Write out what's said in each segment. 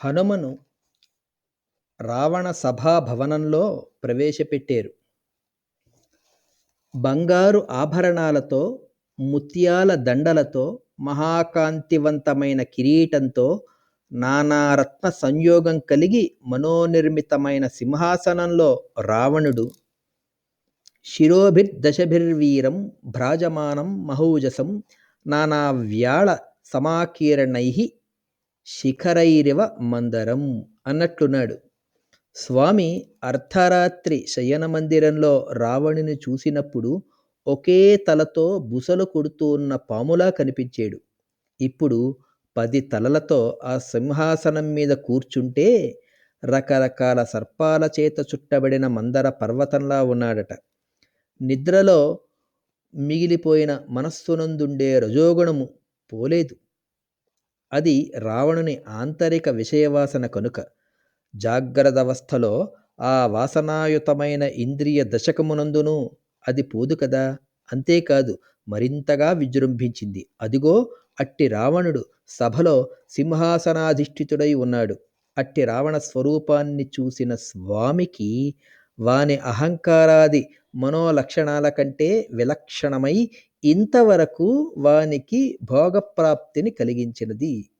హనుమను రావణ సభాభవనంలో ప్రవేశపెట్టారు. బంగారు ఆభరణాలతో ముత్యాల దండలతో మహాకాంతివంతమైన కిరీటంతో నానారత్న సంయోగం కలిగి మనోనిర్మితమైన సింహాసనంలో రావణుడు శిరోభిర్దశభిర్వీరం భ్రాజమానం మహౌజసం నానావ్యాళ సమాకీర్ణై శిఖరైరివ మందరం అన్నట్లున్నాడు. స్వామి అర్ధరాత్రి శయన మందిరంలో రావణుని చూసినప్పుడు ఒకే తలతో బుసలు కొడుతూ ఉన్న పాములా కనిపించాడు. ఇప్పుడు పది తలలతో ఆ సింహాసనం మీద కూర్చుంటే రకరకాల సర్పాల చేత చుట్టబడిన మందర పర్వతంలా ఉన్నాడట. నిద్రలో మిగిలిపోయిన మనస్సునందుండే రజోగుణము పోలేదు. అది రావణుని ఆంతరిక విషయవాసన కనుక. జాగ్రత్తవస్థలో ఆ వాసనాయుతమైన ఇంద్రియ దశకమునందును అది పోదు కదా? అంతేకాదు మరింతగా విజృంభించింది. అదిగో అట్టి రావణుడు సభలో సింహాసనాధిష్ఠితుడై ఉన్నాడు. అట్టి రావణ స్వరూపాన్ని చూసిన స్వామికి వాని అహంకారాది మనోలక్షణాల కంటే విలక్షణమై ఇంతవరకు వానికి భోగప్రాప్తిని కలిగించినది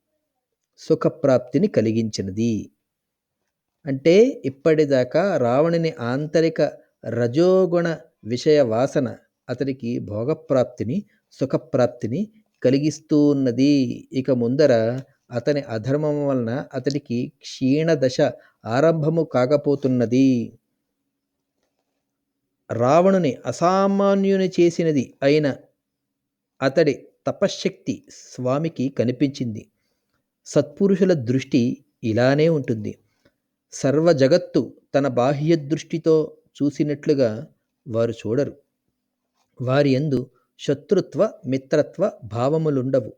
సుఖప్రాప్తిని కలిగించినది. అంటే ఇప్పటిదాకా రావణుని ఆంతరిక రజోగుణ విషయ వాసన అతడికి భోగప్రాప్తిని సుఖప్రాప్తిని కలిగిస్తూ ఉన్నది ఇక ముందర అతని అధర్మం వలన అతడికి క్షీణదశ ఆరంభము కాకపోతున్నది. రావణుని అసామాన్యుని చేసినది అయిన అతడి తపశ్శక్తి స్వామికి కనిపించింది. సత్పురుషుల దృష్టి ఇలానే ఉంటుంది. సర్వ జగత్తు తన బాహ్య దృష్టితో చూసినట్లుగా వారు చూడరు. వారి ఎందు శత్రుత్వ మిత్రత్వ భావములుండవు.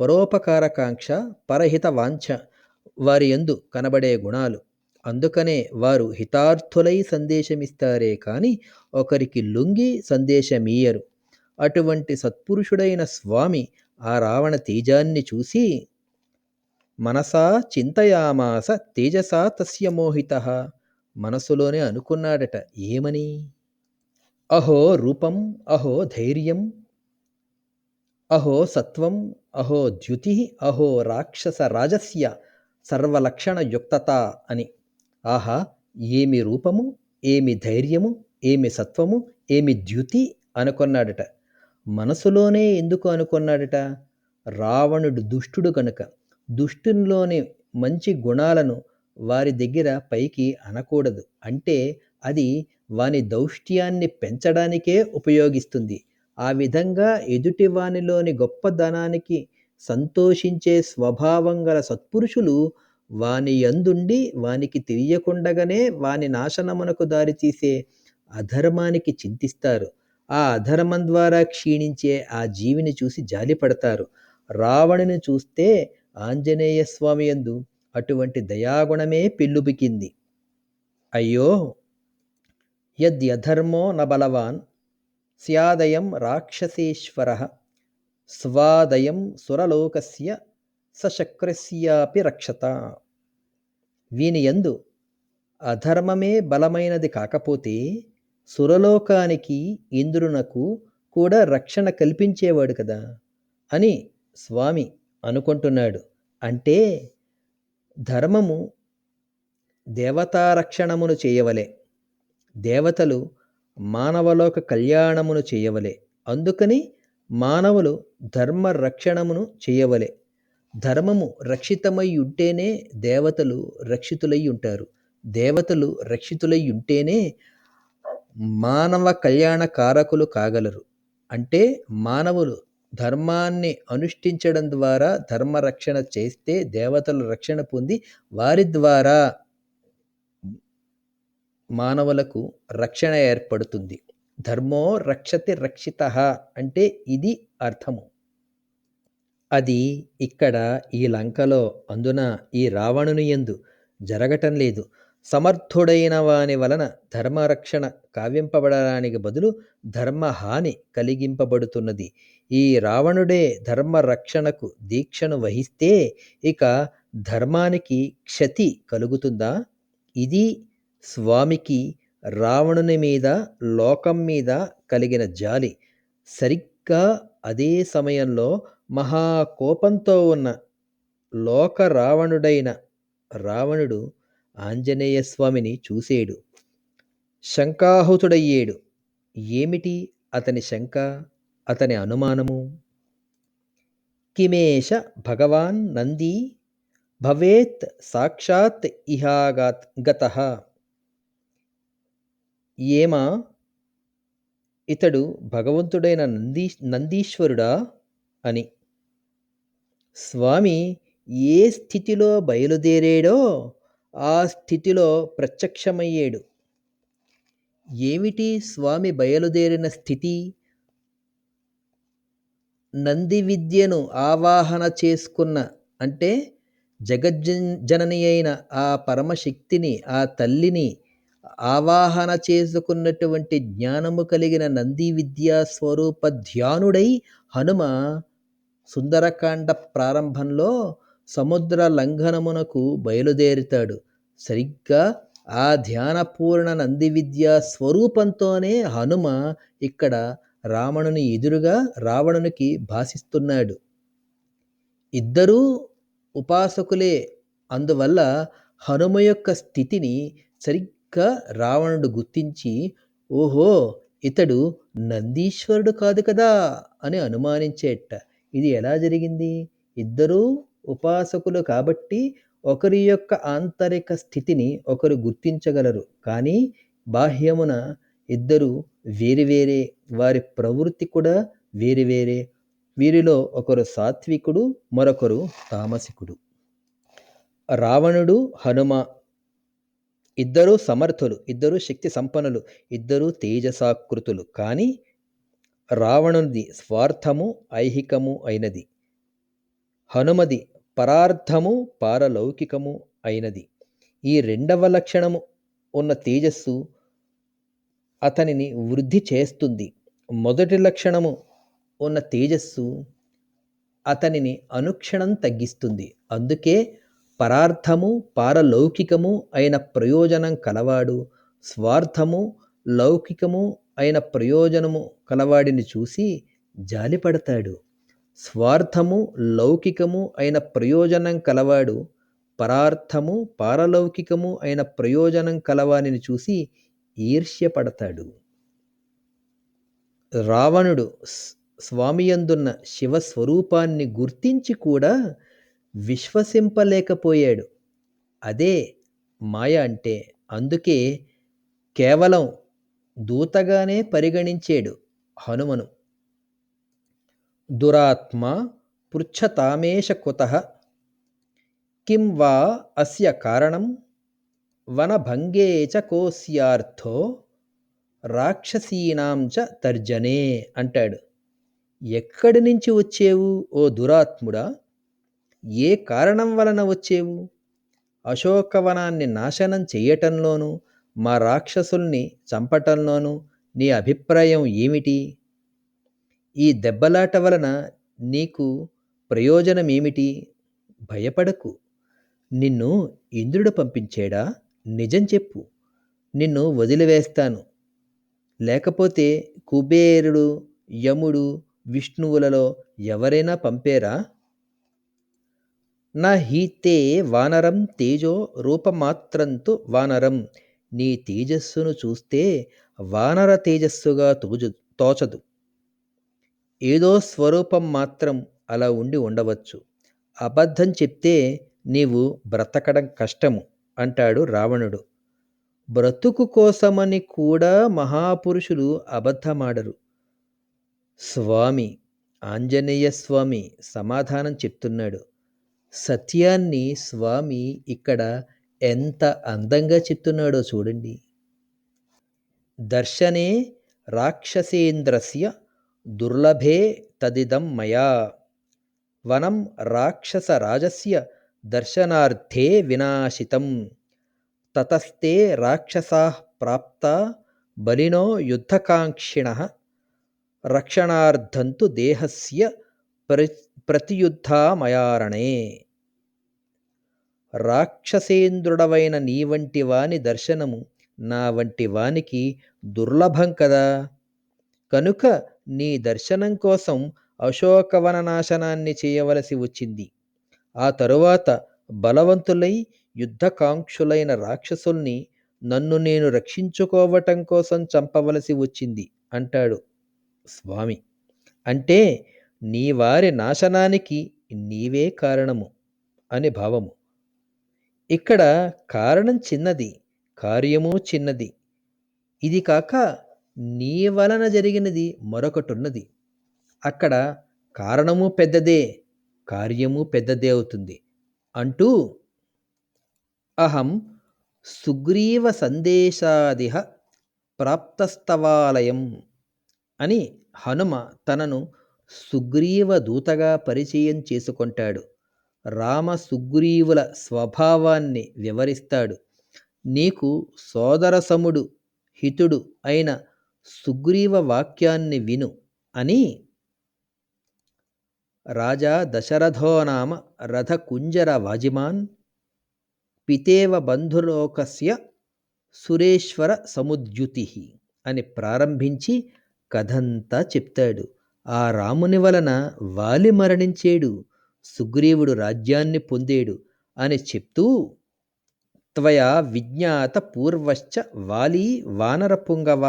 పరోపకారకాంక్ష పరహిత వాంఛ వారి ఎందు కనబడే గుణాలు. అందుకనే వారు హితార్థులై సందేశమిస్తారే కానీ ఒకరికి లొంగి సందేశమీయరు. అటువంటి సత్పురుషుడైన స్వామి ఆ రావణ తేజాన్ని చూసి మనసా చింతయామాస తేజసా తస్య మోహిత మనసులోనే అనుకున్నాడట ఏమని? అహో రూపం అహో ధైర్యం అహో సత్వం అహో ద్యుతి అహో రాక్షస రాజస్య సర్వలక్షణయుక్తత అని. ఆహా ఏమి రూపము ఏమి ధైర్యము ఏమి సత్వము ఏమి ద్యుతి అనుకున్నాడట. మనసులోనే ఎందుకు అనుకున్నాడట? రావణుడు దుష్టుడు కనుక దుష్టునిలోని మంచి గుణాలను వారి దగ్గర పైకి అనకూడదు. అంటే అది వాని దౌష్ట్యాన్ని పెంచడానికే ఉపయోగిస్తుంది. ఆ విధంగా ఎదుటి వానిలోని గొప్పదనానికి సంతోషించే స్వభావం గల సత్పురుషులు వాని యందుండి వానికి తెలియకుండగానే వాని నాశనమునకు దారితీసే అధర్మానికి చింతిస్తారు. ఆ అధర్మం ద్వారా క్షీణించే ఆ జీవిని చూసి జాలిపడతారు. రావణుని చూస్తే ఆంజనేయ స్వామి యందు అటువంటి దయాగుణమే పెళ్ళుబికింది. అయ్యో! యద్యధర్మో న బలవాన్ స్యాదయం రాక్షసేశ్వర స్వాదయం సురలోకస్య సశక్రస్యాపి రక్షత. వీని ఎందు అధర్మమే బలమైనది కాకపోతే సురలోకానికి ఇంద్రునకు కూడా రక్షణ కల్పించేవాడు కదా అని స్వామి అనుకుంటున్నాడు. అంటే ధర్మము దేవతారక్షణమును చేయవలే దేవతలు మానవలోక కళ్యాణమును చేయవలే అందుకని మానవులు ధర్మ రక్షణమును చేయవలే. ధర్మము రక్షితమై ఉంటేనే దేవతలు రక్షితులై ఉంటారు. దేవతలు రక్షితులై ఉంటేనే మానవ కళ్యాణ కారకులు కాగలరు. అంటే మానవులు ధర్మాన్ని అనుష్ఠించడం ద్వారా ధర్మ రక్షణ చేస్తే దేవతలు రక్షణ పొంది వారి ద్వారా మానవులకు రక్షణ ఏర్పడుతుంది. ధర్మో రక్షతి రక్షిత అంటే ఇది అర్థము. అది ఇక్కడ ఈ లంకలో అందున ఈ రావణుని యందు జరగటం లేదు. సమర్థుడైన వాని వలన ధర్మరక్షణ కావ్యంపబడడానికి బదులు ధర్మహాని కలిగింపబడుతున్నది. ఈ రావణుడే ధర్మరక్షణకు దీక్షను వహిస్తే ఇక ధర్మానికి క్షతి కలుగుతుందా? ఇది స్వామికి రావణుని మీద లోకం మీద కలిగిన జాలి. సరిగ్గా అదే సమయంలో మహాకోపంతో ఉన్న లోక రావణుడైన రావణుడు ఆంజనేయస్వామిని చూసేడు. శంకాహుతుడయ్యేడు. ఏమిటి అతని శంక? అతని అనుమానము? కిమేష భగవాన్ నంది? భవేత్ సాక్షాత్ ఇహాగాత్ గత. ఏమా? ఇతడు భగవంతుడైన నందీ నందీశ్వరుడా? అని. స్వామి ఏ స్థితిలో బయలుదేరాడో ఆ స్థితిలో ప్రత్యక్షమయ్యాడు. ఏమిటి స్వామి బయలుదేరిన స్థితి? నంది విద్యను ఆవాహన చేసుకున్న అంటే జగజ్జన్ అయిన ఆ పరమశక్తిని ఆ తల్లిని ఆవాహన చేసుకున్నటువంటి జ్ఞానము కలిగిన నంది విద్యా స్వరూప ధ్యానుడై హనుమ సుందరకాండ ప్రారంభంలో సముద్ర లంఘనమునకు బయలుదేరుతాడు. సరిగ్గా ఆ ధ్యానపూర్ణ నంది విద్యా స్వరూపంతోనే హనుమ ఇక్కడ రావణుని ఎదురుగా రావణునికి భాషిస్తున్నాడు ఇద్దరూ ఉపాసకులే అందువల్ల హనుమ యొక్క స్థితిని సరిగ్గా రావణుడు గుర్తించి ఓహో ఇతడు నందీశ్వరుడు కాదు కదా అని అనుమానించేట. ఇది ఎలా జరిగింది? ఇద్దరూ ఉపాసకులు కాబట్టి ఒకరి యొక్క ఆంతరిక స్థితిని ఒకరు గుర్తించగలరు. కానీ బాహ్యమున ఇద్దరు వేరు వేరే వారి ప్రవృత్తి కూడా వేరు వేరే. వీరిలో ఒకరు సాత్వికుడు మరొకరు తామసికుడు. రావణుడు హనుమ. ఇద్దరు సమర్థులు ఇద్దరు శక్తి సంపన్నులు ఇద్దరు తేజసాకృతులు. కానీ రావణునిది స్వార్థము ఐహికము అయినది. హనుమది పరార్థము పారలౌకికము అయినది. ఈ రెండవ లక్షణము ఉన్న తేజస్సు అతనిని వృద్ధి చేస్తుంది. మొదటి లక్షణము ఉన్న తేజస్సు అతనిని అనుక్షణం తగ్గిస్తుంది. అందుకే పరార్థము పారలౌకికము అయిన ప్రయోజనం కలవాడు స్వార్థము లౌకికము అయిన ప్రయోజనము కలవాడిని చూసి జాలిపడతాడు. స్వార్థము లౌకికము అయిన ప్రయోజనం కలవాడు పరార్థము పారలౌకికము అయిన ప్రయోజనం కలవానిని చూసి ఈర్ష్యపడతాడు. రావణుడు స్వామియందున్న శివస్వరూపాన్ని గుర్తించి కూడా విశ్వసింపలేకపోయాడు. అదే మాయ అంటే అందుకే కేవలం దూతగానే పరిగణించాడు హనుమను. దురాత్మ పృచ్ఛతామేష కుత కిం వా అస్య కారణం వనభంగే చ కోస్యార్థో రాక్షసీనాం చ తర్జనే అంటాడు. ఎక్కడి నుంచి వచ్చేవు ఓ దురాత్ముడా? ఏ కారణం వలన వచ్చేవు? అశోకవనాన్ని నాశనం చేయటంలోనూ మా రాక్షసుల్ని చంపటంలోనూ నీ అభిప్రాయం ఏమిటి? ఈ దెబ్బలాట వలన నీకు ప్రయోజనమేమిటి? భయపడకు. నిన్ను ఇంద్రుడు పంపించాడా? నిజం చెప్పు. నిన్ను వదిలివేస్తాను. లేకపోతే కుబేరుడు యముడు విష్ణువులలో ఎవరైనా పంపేరా? నా హీతే వానరం తేజో రూపమాత్రంతు వానరం. నీ తేజస్సును చూస్తే వానర తేజస్సుగా తోజు తోచదు. ఏదో స్వరూపం మాత్రం అలా ఉండి ఉండవచ్చు. అబద్ధం చెప్తే నీవు బ్రతకడం కష్టము అంటాడు రావణుడు. బ్రతుకు కోసమని కూడా మహాపురుషులు అబద్ధమాడరు. స్వామి ఆంజనేయ స్వామి సమాధానం చెప్తున్నాడు. సత్యాన్ని స్వామి ఇక్కడ ఎంత అందంగా చెప్తున్నాడో చూడండి. దర్శనే రాక్షసేంద్రస్య దుర్లభే తదిదం మయా వనం రాక్షసరాజస్య దర్శనార్థే వినాశితం తతస్తే రాక్షసా ప్రాప్త బలినో యుద్ధకాంక్షిణ రక్షణార్థంతు దేహస్య ప్ర ప్రతియుద్ధామయారణే రాక్షసేంద్రుడవైన నీ వంటి వాని దర్శనము నా వంటి వానికి దుర్లభం కదా? కనుక నీ దర్శనం కోసం అశోకవన నాశనాన్ని చేయవలసి వచ్చింది. ఆ తరువాత బలవంతులై యుద్ధకాంక్షులైన రాక్షసుల్ని నన్ను నేను రక్షించుకోవటం కోసం చంపవలసి వచ్చింది అంటాడు స్వామి. అంటే నీ వారి నాశనానికి నీవే కారణము అని భావము. ఇక్కడ కారణం చిన్నది కార్యము చిన్నది. ఇది కాక నీ వలన జరిగినది మరొకటున్నది. అక్కడ కారణము పెద్దదే కార్యము పెద్దదే అవుతుంది. అంటూ అహం సుగ్రీవ సందేశాదిహ ప్రాప్తస్తవాలయం అని హనుమ తనను సుగ్రీవ దూతగా పరిచయం చేసుకుంటాడు. రామ సుగ్రీవుల స్వభావాన్ని వివరిస్తాడు. నీకు సోదరసముడు హితుడు అయిన సుగ్రీవ వాక్యాన్ని విను అని రాజా దశరథో నామ రథకుంజర వాజిమాన్ పితేవ బంధులోకస్య సురేశ్వర సముద్యుతి అని ప్రారంభించి కథంతా చెప్తాడు. ఆ రాముని వలన వాలి మరణించేడు సుగ్రీవుడు రాజ్యాన్ని పొందేడు అని చెప్తూ త్వయా విజ్ఞాత పూర్వశ్చ వాలీ వానర పుంగవ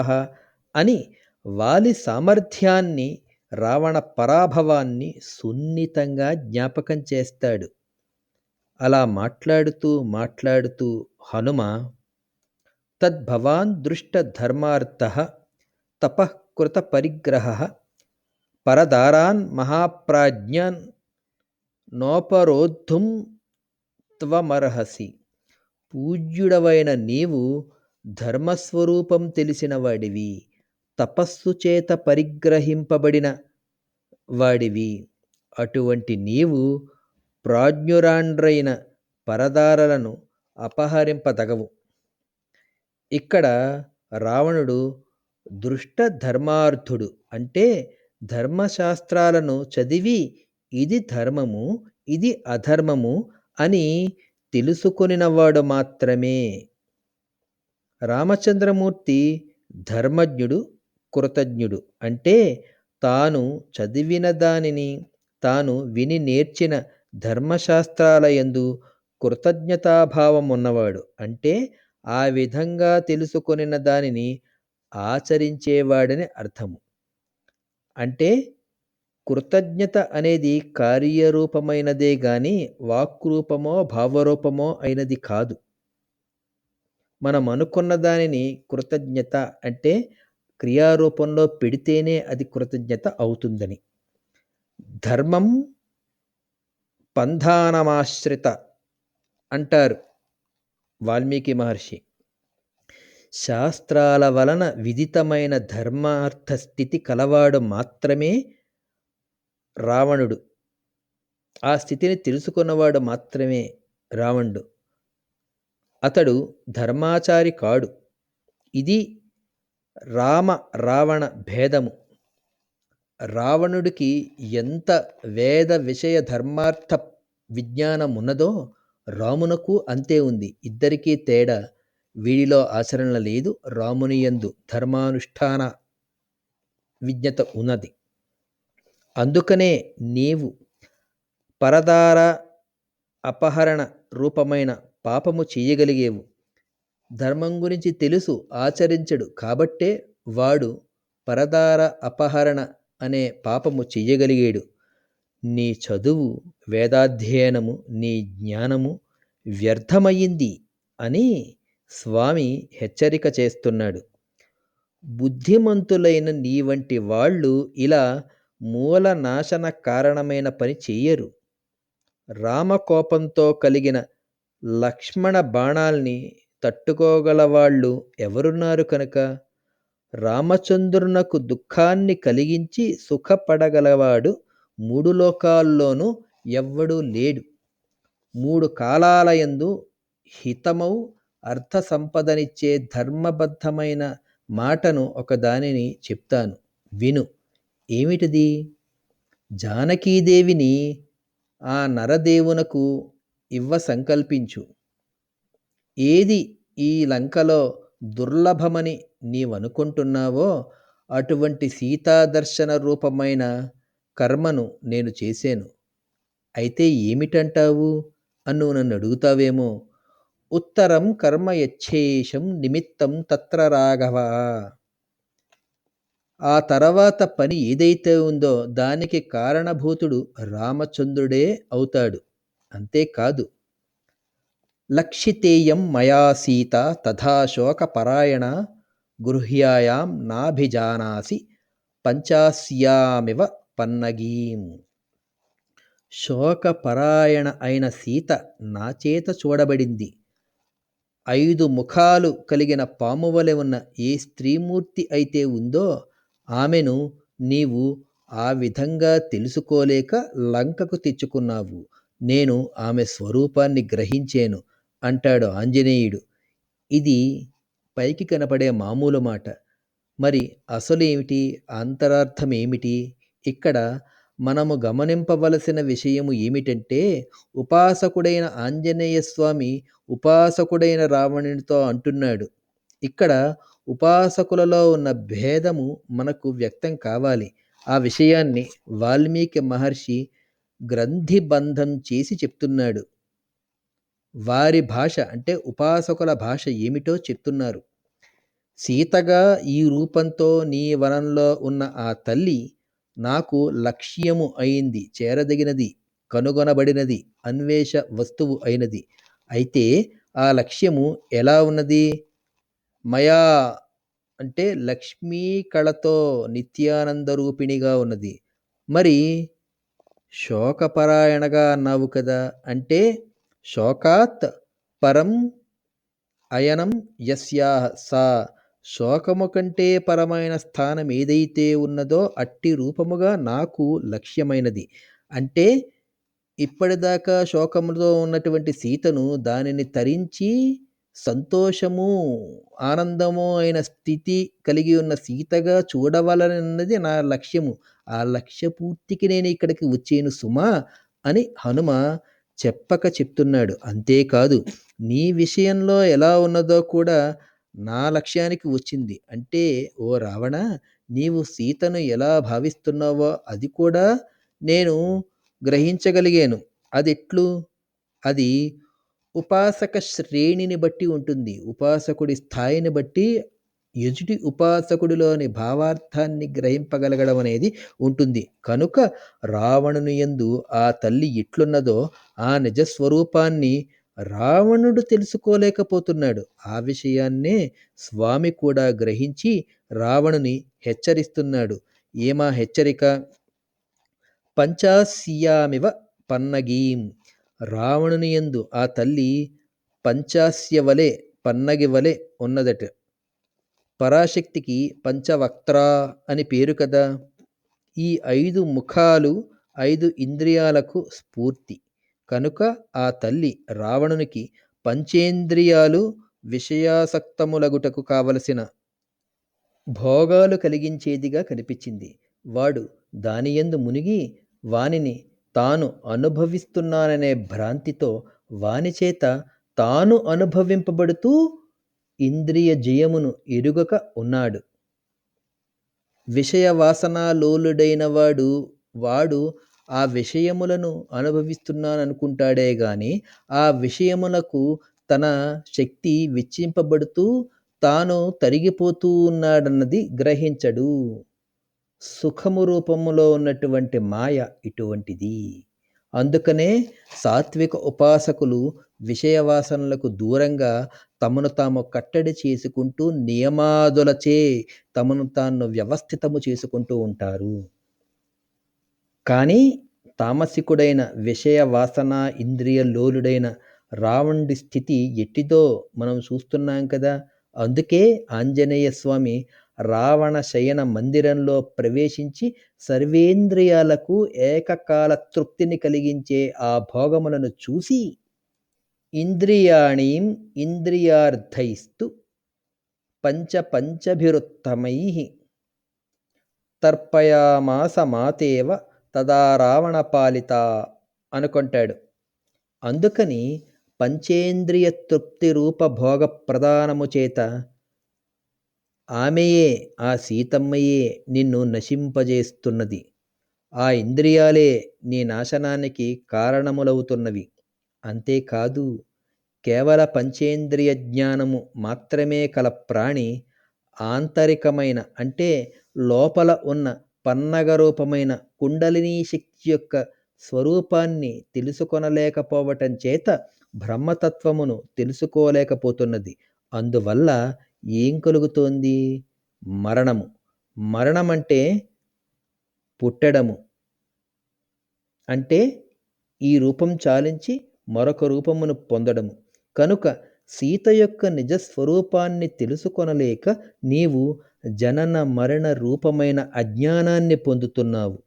అని వాలి సామర్థ్యాన్ని రావణ పరాభవాన్ని సున్నితంగా జ్ఞాపకం చేస్తాడు. అలా మాట్లాడుతూ మాట్లాడుతూ హనుమ తద్భవాన్ దృష్టధర్మార్థ తపకృత తపఃకృత పరిగ్రహ పరదారాన్ మహాప్రాజ్ఞాన్ నోపరోద్ధుం త్వమర్హసి. పూజ్యుడవైన నీవు ధర్మస్వరూపం తెలిసినవాడివి. తపస్సు చేత పరిగ్రహింపబడిన వాడివి. అటువంటి నీవు ప్రాజ్ఞురాండ్రైన పరదారలను అపహరింపదగవు ఇక్కడ రావణుడు దృష్ట ధర్మార్థుడు అంటే ధర్మశాస్త్రాలను చదివి ఇది ధర్మము ఇది అధర్మము అని తెలుసుకొనినవాడు మాత్రమే. రామచంద్రమూర్తి ధర్మజ్ఞుడు కృతజ్ఞుడు. అంటే తాను చదివిన దానిని తాను విని నేర్చిన ధర్మశాస్త్రాల యందు కృతజ్ఞతాభావం ఉన్నవాడు. అంటే ఆ విధంగా తెలుసుకొనిన దానిని ఆచరించేవాడని అర్థము. అంటే కృతజ్ఞత అనేది కార్యరూపమైనదే గాని వాక్రూపమో భావరూపమో అయినది కాదు. మనం అనుకున్న దానిని కృతజ్ఞత అంటే క్రియారూపంలో పెడితేనే అది కృతజ్ఞత అవుతుందని. ధర్మం పంధానమాశ్రిత అంటారు వాల్మీకి మహర్షి. శాస్త్రాల వలన విదితమైన ధర్మార్థ స్థితి కలవాడు మాత్రమే రావణుడు. ఆ స్థితిని తెలుసుకున్నవాడు మాత్రమే రావణుడు. అతడు ధర్మాచారి కాడు. ఇది రామ రావణ భేదము. రావణుడికి ఎంత వేద విషయ ధర్మార్థ విజ్ఞానం ఉన్నదో రామునకు అంతే ఉంది. ఇద్దరికీ తేడా వీడిలో ఆచరణ లేదు. రాముని యందు ధర్మానుష్ఠాన విజ్ఞత ఉన్నది. అందుకనే నీవు పరదార అపహరణ రూపమైన పాపము చేయగలిగేవు. ధర్మం గురించి తెలుసు ఆచరించడు. కాబట్టే వాడు పరదార అపహరణ అనే పాపము చెయ్యగలిగాడు. నీ చదువు వేదాధ్యయనము నీ జ్ఞానము వ్యర్థమయ్యింది అని స్వామి హెచ్చరిక చేస్తున్నాడు. బుద్ధిమంతులైన నీ వంటి వాళ్ళు ఇలా మూల నాశన కారణమైన పని చెయ్యరు. రామకోపంతో కలిగిన లక్ష్మణ బాణాల్ని తట్టుకోగలవాళ్ళు ఎవరున్నారు కనుక? రామచంద్రునకు దుఃఖాన్ని కలిగించి సుఖపడగలవాడు మూడు లోకాల్లోనూ ఎవ్వడూ లేడు. మూడు కాలాలయందు హితమౌ అర్థ సంపదనిచ్చే ధర్మబద్ధమైన మాటను ఒకదానిని చెప్తాను. విను. ఏమిటిది? జానకీదేవిని ఆ నరదేవునకు ఇవ్వ సంకల్పించు ఏది ఈ లంకలో దుర్లభమని నీవనుకుంటున్నావో అటువంటి సీతాదర్శన రూపమైన కర్మను నేను చేశాను అయితే ఏమిటంటావు? అని నన్ను అడుగుతావేమో? ఉత్తరం కర్మ యచ్చేషం నిమిత్తం తత్ర రాఘవ. ఆ తర్వాత పని ఏదైతే ఉందో దానికి కారణభూతుడు రామచంద్రుడే అవుతాడు. అంతేకాదు లక్షితేయం మయా సీత తథాశోకపరాయణ గృహ్యాయాం నాభిజానాసి పంచాస్యామివ పన్నగీం. శోకపరాయణ అయిన సీత నా చేత చూడబడింది. ఐదు ముఖాలు కలిగిన పాము వలె ఉన్న ఏ స్త్రీమూర్తి అయితే ఉందో ఆమెను నీవు ఆ విధంగా తెలుసుకోలేక లంకకు తెచ్చుకున్నావు. నేను ఆమె స్వరూపాన్ని గ్రహించాను. అంటాడు ఆంజనేయుడు. ఇది పైకి కనపడే మామూలు మాట. మరి అసలు ఏమిటి అంతరార్థం ఏమిటి? ఇక్కడ మనము గమనింపవలసిన విషయము ఏమిటంటే ఉపాసకుడైన ఆంజనేయ స్వామి ఉపాసకుడైన రావణునితో అంటున్నాడు. ఇక్కడ ఉపాసకులలో ఉన్న భేదము మనకు వ్యక్తం కావాలి. ఆ విషయాన్ని వాల్మీకి మహర్షి గ్రంథిబంధం చేసి చెప్తున్నాడు. వారి భాష అంటే ఉపాసకుల భాష ఏమిటో చెప్తున్నారు. సీతగా ఈ రూపంతో నీ వనంలో ఉన్న ఆ తల్లి నాకు లక్ష్యము అయింది చేరదగినది కనుగొనబడినది అన్వేష వస్తువు అయినది. అయితే ఆ లక్ష్యము ఎలా ఉన్నది? మయా అంటే లక్ష్మీ కళతో నిత్యానంద రూపిణిగా ఉన్నది. మరి శోకపరాయణగా అన్నావు కదా అంటే శోకాత్ పరం అయనం యస్యా సా. శోకము కంటే పరమైన స్థానం ఏదైతే ఉన్నదో అట్టి రూపముగా నాకు లక్ష్యమైనది. అంటే ఇప్పటిదాకా శోకముతో ఉన్నటువంటి సీతను దానిని తరించి సంతోషము ఆనందము అయిన స్థితి కలిగి ఉన్న సీతగా చూడవలనన్నది నా లక్ష్యము. ఆ లక్ష్య పూర్తికి నేను ఇక్కడికి వచ్చేను సుమా అని హనుమ చెప్పక చెప్తున్నాడు. అంతేకాదు నీ విషయంలో ఎలా ఉన్నదో కూడా నా లక్ష్యానికి వచ్చింది. అంటే ఓ రావణ నీవు సీతను ఎలా భావిస్తున్నావో అది కూడా నేను గ్రహించగలిగాను. అది ఎట్లు అది ఉపాసక శ్రేణిని బట్టి ఉంటుంది. ఉపాసకుడి స్థాయిని బట్టి ఎదుటి ఉపాసకుడిలోని భావార్థాన్ని గ్రహింపగలగడం అనేది ఉంటుంది. కనుక రావణుని ఎందు ఆ తల్లి ఎట్లున్నదో ఆ నిజస్వరూపాన్ని రావణుడు తెలుసుకోలేకపోతున్నాడు. ఆ విషయాన్నే స్వామి కూడా గ్రహించి రావణుని హెచ్చరిస్తున్నాడు. ఏమా హెచ్చరిక? పంచాస్యామివ పన్నగీం. రావణుని ఎందు ఆ తల్లి పంచాస్య వలె పన్నగి వలె ఉన్నదట. పరాశక్తికి పంచవక్త్రా అని పేరు కదా. ఈ ఐదు ముఖాలు ఐదు ఇంద్రియాలకు స్ఫూర్తి. కనుక ఆ తల్లి రావణునికి పంచేంద్రియాలు విషయాసక్తములగుటకు కావలసిన భోగాలు కలిగించేదిగా కనిపించింది. వాడు దానియందు మునిగి వానిని తాను అనుభవిస్తున్నాననే భ్రాంతితో వాని చేత తాను అనుభవింపబడుతూ ఇంద్రియ జయమును ఎరుగక ఉన్నాడు. విషయ వాసనాలోలుడైన వాడు వాడు ఆ విషయములను అనుభవిస్తున్నాననుకుంటాడే గాని ఆ విషయములకు తన శక్తి వెచ్చింపబడుతూ తాను తరిగిపోతూ ఉన్నాడన్నది గ్రహించడు. సుఖము రూపములో ఉన్నటువంటి మాయ ఇటువంటిది. అందుకనే సాత్విక ఉపాసకులు విషయవాసనలకు దూరంగా తమను తాము కట్టడి చేసుకుంటూ నియమాదులచే తమను తాను వ్యవస్థితము చేసుకుంటూ ఉంటారు. కానీ తామసికుడైన విషయ వాసన ఇంద్రియ లోలుడైన రావణుడి స్థితి ఎట్టిదో మనం చూస్తున్నాం కదా. అందుకే ఆంజనేయ స్వామి రావణ శయన మందిరంలో ప్రవేశించి సర్వేంద్రియాలకు ఏకకాల తృప్తిని కలిగించే ఆ భోగములను చూసి ఇంద్రియాణీం ఇంద్రియార్థైస్తు పంచపంచభిరుత్తమై తర్పయామాస మాతేవ తదా రావణ పాలిత అనుకుంటాడు. అందుకని పంచేంద్రియ తృప్తి రూప భోగ ప్రదానము చేత ఆమెయే ఆ సీతమ్మయే నిన్ను నశింపజేస్తున్నది. ఆ ఇంద్రియాలే నీ నాశనానికి కారణములవుతున్నవి. అంతేకాదు కేవల పంచేంద్రియ జ్ఞానము మాత్రమే కల ప్రాణి ఆంతరికమైన అంటే లోపల ఉన్న పన్నగ రూపమైన కుండలినీ శక్తి యొక్క స్వరూపాన్ని తెలుసుకొనలేకపోవటం చేత బ్రహ్మతత్వమును తెలుసుకోలేకపోతున్నది. అందువల్ల ఏం కలుగుతోంది? మరణము. మరణం అంటే పుట్టడము. అంటే ఈ రూపం చాలించి మరొక రూపమును పొందడము. కనుక సీత యొక్క నిజస్వరూపాన్ని తెలుసుకొనలేక నీవు జనన మరణ రూపమైన అజ్ఞానాన్ని పొందుతున్నావు.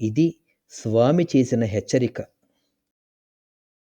ఇది స్వామి చేసిన హెచ్చరిక.